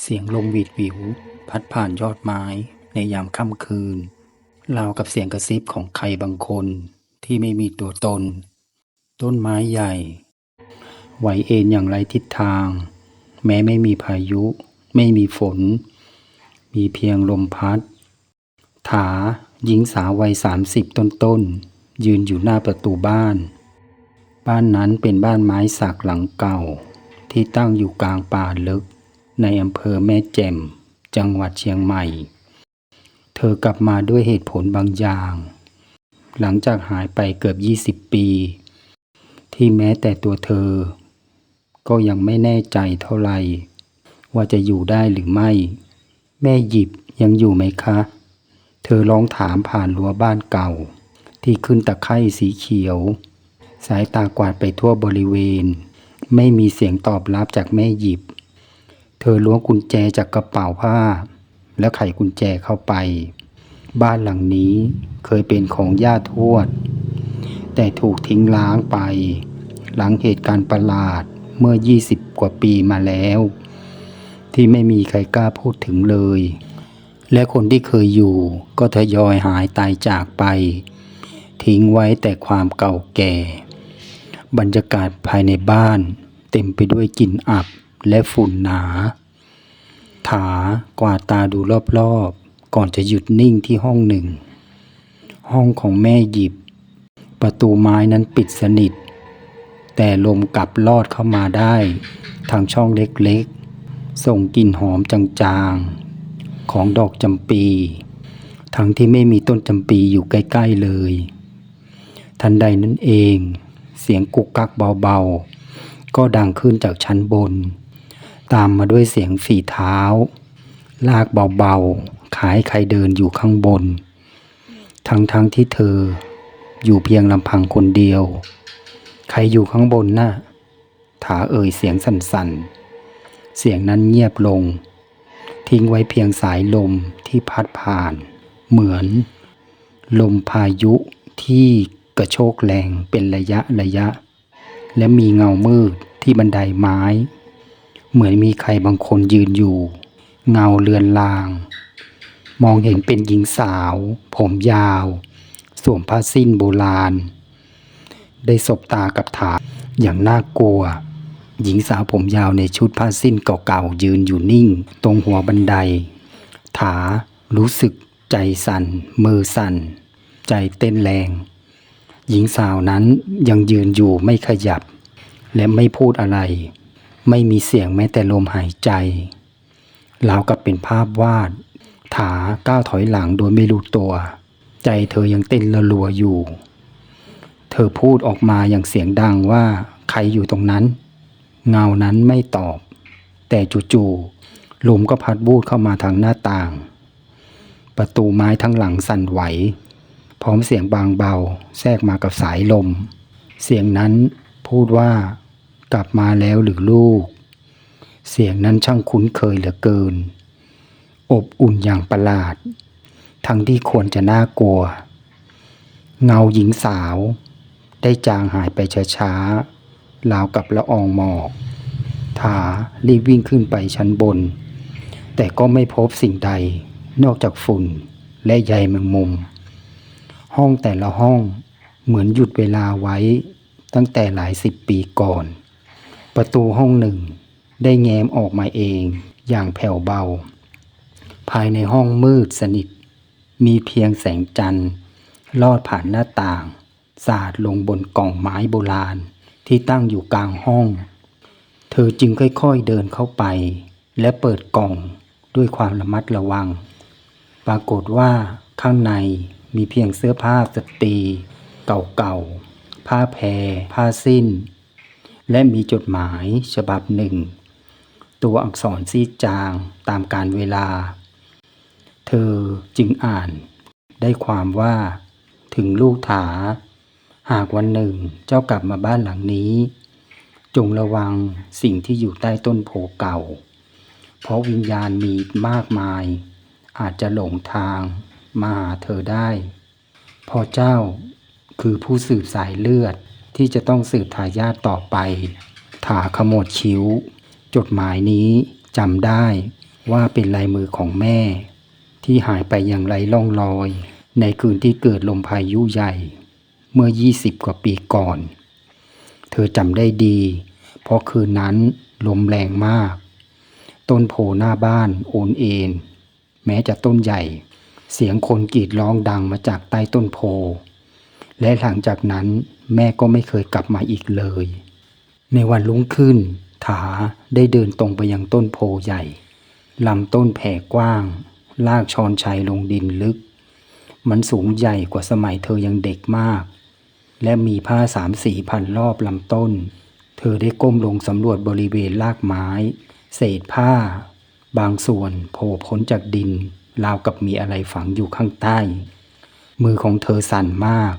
เสียงลมหวีดหวิว พัดผ่านยอดไม้ในยามค่ำคืนราวกับเสียงกระซิบของใครบางคนที่ไม่มีตัวตน ต้นไม้ใหญ่ ไหวเอ็นอย่างไรทิศทาง แม้ไม่มีพายุ ไม่มีฝน มีเพียงลมพัด ถาหญิงสาววัยสามสิบต้นๆ ยืนอยู่หน้าประตูบ้าน บ้านนั้นเป็นบ้านไม้สักหลังเก่า ที่ตั้งอยู่กลางป่าลึก ในอำเภอแม่แจ่ม จังหวัดเชียงใหม่ เธอกลับมาด้วยเหตุผลบางอย่าง หลังจากหายไปเกือบ 20 ปี ที่แม้แต่ตัวเธอ ก็ยังไม่แน่ใจเท่าไหร่ ว่าจะอยู่ได้หรือไม่ แม่หยิบยังอยู่ไหมคะ เธอร้องถามผ่านรั้วบ้านเก่า ที่ขึ้นตะไคร่สีเขียว สายตากวาดไปทั่วบริเวณ ไม่มีเสียงตอบรับจากแม่หยิบ เธอล้วงกุญแจจากกระเป๋าผ้า แล้วไขกุญแจเข้าไป บ้านหลังนี้เคยเป็นของย่าทวด แต่ถูกทิ้งล้างไป หลังเหตุการณ์ประหลาดเมื่อ 20 กว่าปีมาแล้ว ที่ไม่มีใครกล้าพูดถึงเลย และคนที่เคยอยู่ก็ทยอยหายตายจากไป ทิ้งไว้แต่ความเก่าแก่ บรรยากาศภายในบ้าน เต็มไปด้วยกลิ่นอับและฝุ่นหนา ถากวาดตาดูรอบๆ ก่อนจะหยุดนิ่งที่ห้องหนึ่ง ห้องของแม่หยิบ ประตูไม้นั้นปิดสนิท แต่ลมกลับลอดเข้ามาได้ ทางช่องเล็กๆ ส่งกลิ่นหอมจางๆ ของดอกจำปี ทั้งที่ไม่มีต้นจำปีอยู่ใกล้ ๆ เลย ทันใดนั้นเอง เสียงกุกกักเบาๆ ก็ดังขึ้นจากชั้นบน ตามมาด้วยเสียงฝีเท้า ลากเบาๆคล้ายใครเดินอยู่ข้างบน ทั้งๆทที่เธออยู่เพียงลำพังคนเดียว ใครอยู่ข้างบนน่ะถาเอ่ยเสียงสั่นๆ เสียงนั้นเงียบลง ทิ้งไว้เพียงสายลมที่พัดผ่าน เหมือน ลมพายุที่ กระโชกแรงเป็นระยะระยะ และมีเงามืดที่บันไดไม้ เหมือนมีใครบางคนยืนอยู่ เงาเลือนลาง มองเห็นเป็นหญิงสาว ผมยาว สวมผ้าสิ้นโบราณ ได้สบตากับถาอย่างน่ากลัว หญิงสาวผมยาวในชุดผ้าสิ้นเก่าๆยืนอยู่นิ่ง ตรงหัวบันได ถารู้สึกใจสั่นมือสั่น ใจเต้นแรง หญิงสาวนั้นยังยืนอยู่ไม่ขยับ และไม่พูดอะไร ไม่มีเสียงแม้แต่ลมหายใจราวกับเป็นภาพวาด ถาก้าวถอยหลังโดยไม่รู้ตัว ใจเธอยังเต้นระลัวอยู่ เธอพูดออกมาอย่างเสียงดังว่าใครอยู่ตรงนั้น เงานั้นไม่ตอบ แต่จู่ๆลมก็พัดบูดเข้ามาทางหน้าต่าง ประตูไม้ทั้งหลังสั่นไหว ร้อมเสียงบางเบา แทรกมากับสายลม เสียงนั้นพูดว่า กลับมาแล้วหรือลูก เสียงนั้นช่างคุ้นเคยเหลือเกิน อบอุ่นอย่างประหลาด ทั้งที่ควรจะน่ากลัว เงาหญิงสาว ได้จางหายไปช้าๆราวกับละอองหมอกถารีบวิ่งขึ้นไปชั้นบน แต่ก็ไม่พบสิ่งใดนอกจากฝุ่นและใยแมงมุม ห้องแต่ละห้องเหมือนหยุดเวลาไว้ตั้งแต่หลายสิบปีก่อน ประตูห้องหนึ่ง ได้แง้มออกมาเองอย่างแผ่วเบา ภายในห้องมืดสนิท มีเพียงแสงจันทร์ ลอดผ่านหน้าต่าง สาดลงบนกล่องไม้โบราณที่ตั้งอยู่กลางห้อง เธอจึงค่อยๆเดินเข้าไป และเปิดกล่องด้วยความระมัดระวัง ปรากฏว่าข้างใน มีเพียงเสื้อผ้าสตรี เก่าๆ ผ้าแพร ผ้าสิ้น และมีจดหมายฉบับหนึ่ง ตัวอักษรซีจางตามการเวลา เธอจึงอ่านได้ความว่าถึงลูกถา หากวันหนึ่งเจ้ากลับมาบ้านหลังนี้ จงระวังสิ่งที่อยู่ใต้ต้นโพเก่า เพราะวิญญาณมีมากมาย อาจจะหลงทาง มาหาเธอได้ พอเจ้าคือผู้สืบสายเลือดที่จะต้องสืบทายาทต่อไป ถาขมวดคิ้ว จดหมายนี้จำได้ว่าเป็นลายมือของแม่ ที่หายไปอย่างไรล่องรอย ในคืนที่เกิดลมพายุใหญ่ เมื่อ 20 กว่าปีก่อน เธอจำได้ดี เพราะคืนนั้นลมแรงมาก ต้นโพหน้าบ้านโอนเอ็นแม้จะต้นใหญ่ เสียงคนกรีดร้องดังมาจากใต้ต้นโพ และหลังจากนั้นแม่ก็ไม่เคยกลับมาอีกเลย ในวันรุ่งขึ้น ถาได้เดินตรงไปยังต้นโพใหญ่ลำต้นแผ่กว้าง ลากชอนชัยลงดินลึก มันสูงใหญ่กว่าสมัยเธอยังเด็กมาก และมีผ้าสามสีพันรอบลำต้น เธอได้ก้มลงสำรวจบริเวณรากไม้ เศษผ้า บางส่วนโผล่พ้นจากดิน ราวกับมีอะไรฝังอยู่ข้างใต้ มือของเธอสั่นมาก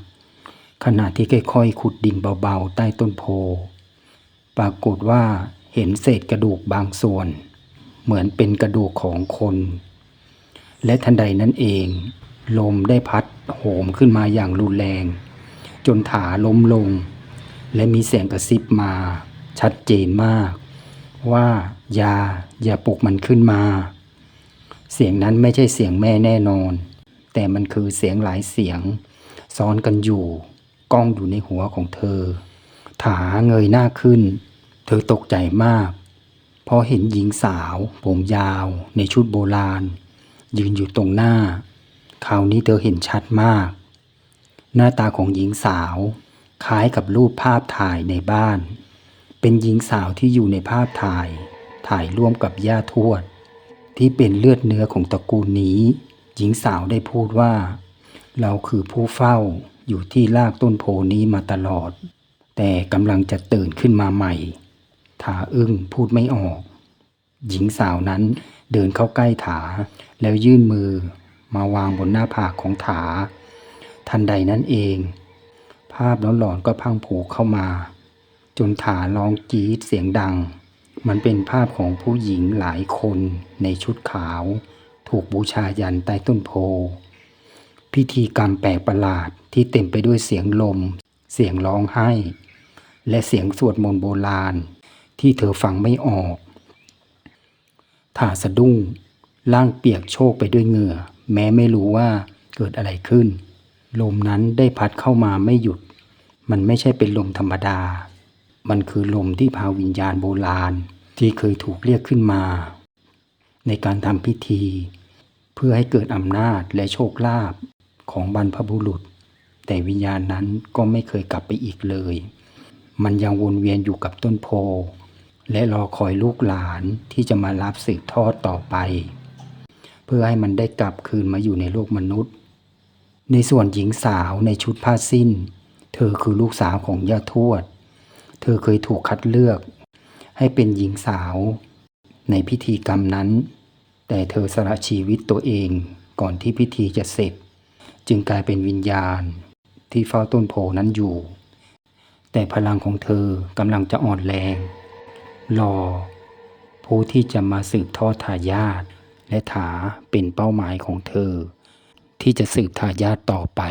ขณะที่ค่อยๆขุดดินเบาๆ ใต้ต้นโพ ปรากฏว่าเห็นเศษกระดูกบางส่วน เหมือนเป็นกระดูกของคน และทันใดนั้นเอง ลมได้พัดโหมขึ้นมาอย่างรุนแรง จนถาล้มลง และมีเสียงกระซิบมา ชัดเจนมาก ว่าอย่าอย่าปลุกมันขึ้นมา เสียงนั้นไม่ใช่เสียงแม่แน่นอน แต่มันคือเสียงหลายเสียง ซ้อนกันอยู่ ก้องอยู่ในหัวของเธอ ถาเงยหน้าขึ้น เธอตกใจมากเพราะเห็นหญิงสาว ผมยาว ในชุดโบราณ ยืนอยู่ตรงหน้า คราวนี้เธอเห็นชัดมาก หน้าตาของหญิงสาว คล้ายกับรูปภาพถ่ายในบ้าน เป็นหญิงสาวที่อยู่ในภาพถ่าย ถ่ายร่วมกับย่าทวด ที่เป็นเลือดเนื้อของตระกูลนี้ หญิงสาวได้พูดว่า เราคือผู้เฝ้าอยู่ที่รากต้นโพนี้มาตลอด แต่กำลังจะตื่นขึ้นมาใหม่ถาอึ้งพูดไม่ออก หญิงสาวนั้นเดินเข้าใกล้ถา แล้วยื่นมือมาวางบนหน้าผากของถา ทันใดนั้นเอง ภาพหลอนๆก็พังผูเข้ามา จนถาร้องกรีดเสียงดัง มันเป็นภาพของผู้หญิงหลายคนในชุดขาว ถูกบูชายันใต้ต้นโพ พิธีกรรมแปลกประหลาดที่เต็มไปด้วยเสียงลม เสียงร้องไห้ และเสียงสวดมนต์โบราณ ที่เธอฟังไม่ออกถาสะดุ้งร่างเปียกโชกไปด้วยเหงื่อ แม้ไม่รู้ว่าเกิดอะไรขึ้น ลมนั้นได้พัดเข้ามาไม่หยุด มันไม่ใช่เป็นลมธรรมดา มันคือลมที่พาวิญญาณโบราณ ที่เคยถูกเรียกขึ้นมา ในการทำพิธี เพื่อให้เกิดอำนาจและโชคลาภของบรรพบุรุษ แต่วิญญาณนั้นก็ไม่เคยกลับไปอีกเลย มันยังวนเวียนอยู่กับต้นโพ และรอคอยลูกหลานที่จะมารับสืบทอดต่อไป เพื่อให้มันได้กลับคืนมาอยู่ในโลกมนุษย์ ในส่วนหญิงสาวในชุดผ้าสิ้น เธอคือลูกสาวของย่าทวด เธอเคยถูกคัดเลือก ให้เป็นหญิงสาว ในพิธีกรรมนั้น แต่เธอสละชีวิตตัวเองก่อนที่พิธีจะเสร็จ จึงกลายเป็นวิญญาณที่เฝ้าต้นโพนั้นอยู่ แต่พลังของเธอกำลังจะอ่อนแรง รอ ผู้ที่จะมาสืบทอดทายาทและถาเป็นเป้าหมายของเธอ ที่จะสืบทายาทต่อไป